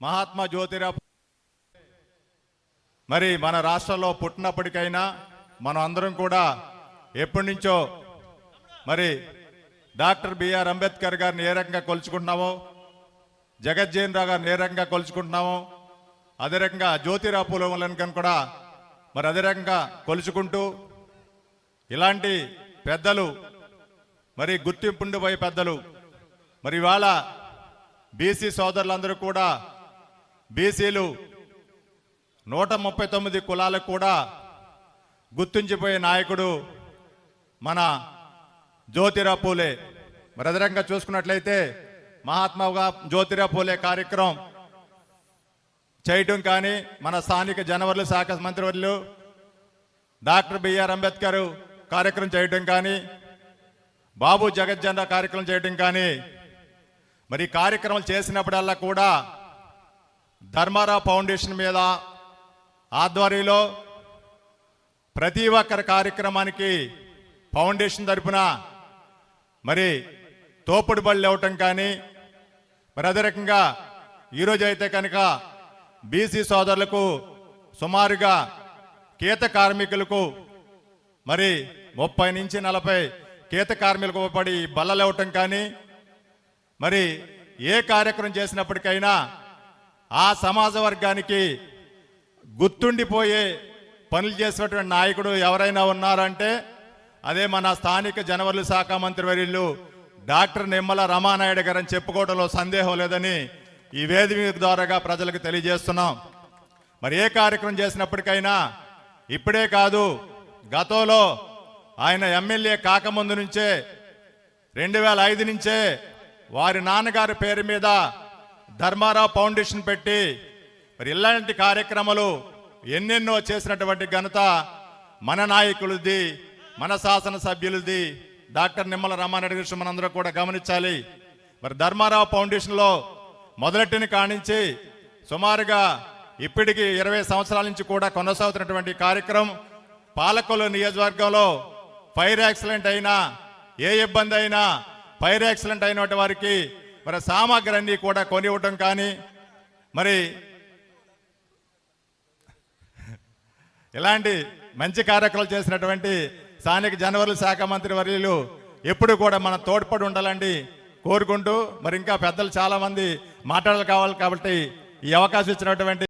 మహాత్మా జ్యోతిరావు మరి మన రాష్ట్రంలో పుట్టినప్పటికైనా మనం అందరం కూడా ఎప్పటి నుంచో మరి డాక్టర్ బిఆర్ అంబేద్కర్ గారిని ఏ రకంగా కొలుచుకుంటున్నామో జగజ్జీవన్ రావు గారిని ఏ రకంగా కొలుచుకుంటున్నామో అదే రకంగా జ్యోతిరావు పూలవలను కూడా మరి అదే రకంగా కొలుచుకుంటూ ఇలాంటి పెద్దలు మరి గుర్తింపుండిపోయే పెద్దలు. మరి ఇవాళ బీసీ సోదరులందరూ కూడా బీసీలు నూట ముప్పై తొమ్మిది కులాలకు కూడా గుర్తుంచిపోయే నాయకుడు మన జ్యోతిరావు పూలే. మరి చూసుకున్నట్లయితే మహాత్మాగా జ్యోతిరావు పూలే కార్యక్రమం చేయటం కానీ మన స్థానిక జనవర్లు శాఖ మంత్రివర్యులు డాక్టర్ బిఆర్ అంబేద్కర్ కార్యక్రమం చేయటం కానీ బాబు జగజ్జన కార్యక్రమం చేయటం కానీ మరి కార్యక్రమాలు చేసినప్పుడల్లా కూడా ధర్మారావు ఫౌండేషన్ మీద ఆధ్వర్యంలో ప్రతి ఒక్కరి కార్యక్రమానికి ఫౌండేషన్ తరపున మరి తోపుడు బళ్ళు ఇవ్వటం కానీ మరి అదే రకంగా ఈరోజు అయితే కనుక బీసీ సోదరులకు సుమారుగా కేత కార్మికులకు మరి ముప్పై నుంచి నలభై కీత కార్మికులకు పడి బల్లలు ఇవ్వటం కానీ మరి ఏ కార్యక్రమం చేసినప్పటికైనా ఆ సమాజ వర్గానికి గుర్తుండిపోయే పనులు చేసినటువంటి నాయకుడు ఎవరైనా ఉన్నారంటే అదే మన స్థానిక జనవరుల శాఖ మంత్రి వర్యులు డాక్టర్ నిమ్మల రమానాయుడు గారు అని చెప్పుకోవడంలో సందేహం లేదని ఈ వేదిక ద్వారాగా ప్రజలకు తెలియజేస్తున్నాం. మరి ఏ కార్యక్రమం చేసినప్పటికైనా ఇప్పుడే కాదు గతంలో ఆయన ఎమ్మెల్యే కాకముందు నుంచే రెండు వేల ఐదు నుంచే వారి నాన్నగారి పేరు మీద ధర్మారావు ఫౌండేషన్ పెట్టి మరి ఇలాంటి కార్యక్రమాలు ఎన్నెన్నో చేసినటువంటి ఘనత మన నాయకులది మన శాసనసభ్యులది డాక్టర్ నిమ్మల రామారెడ్డి గారు మనందరూ కూడా గమనించాలి. మరి ధర్మారావు ఫౌండేషన్లో మొదలెట్టిని కానించి సుమారుగా ఇప్పటికి ఇరవై సంవత్సరాల నుంచి కూడా కొనసాగుతున్నటువంటి కార్యక్రమం పాలకొల్లు నియోజకవర్గంలో ఫైర్ యాక్సిడెంట్ అయినా ఏ ఇబ్బంది అయినా ఫైర్ యాక్సిడెంట్ అయినటువంటి వారికి మరి సామాగ్రి అన్ని కూడా కొనివ్వటం కానీ మరి ఇలాంటి మంచి కార్యక్రమాలు చేసినటువంటి స్థానిక జనవరుల శాఖ మంత్రి వర్యులు ఎప్పుడు కూడా మన తోడ్పడి ఉండాలండి. కోరుకుంటూ మరి ఇంకా పెద్దలు చాలామంది మాట్లాడాలి కావాలి కాబట్టి ఈ అవకాశం ఇచ్చినటువంటి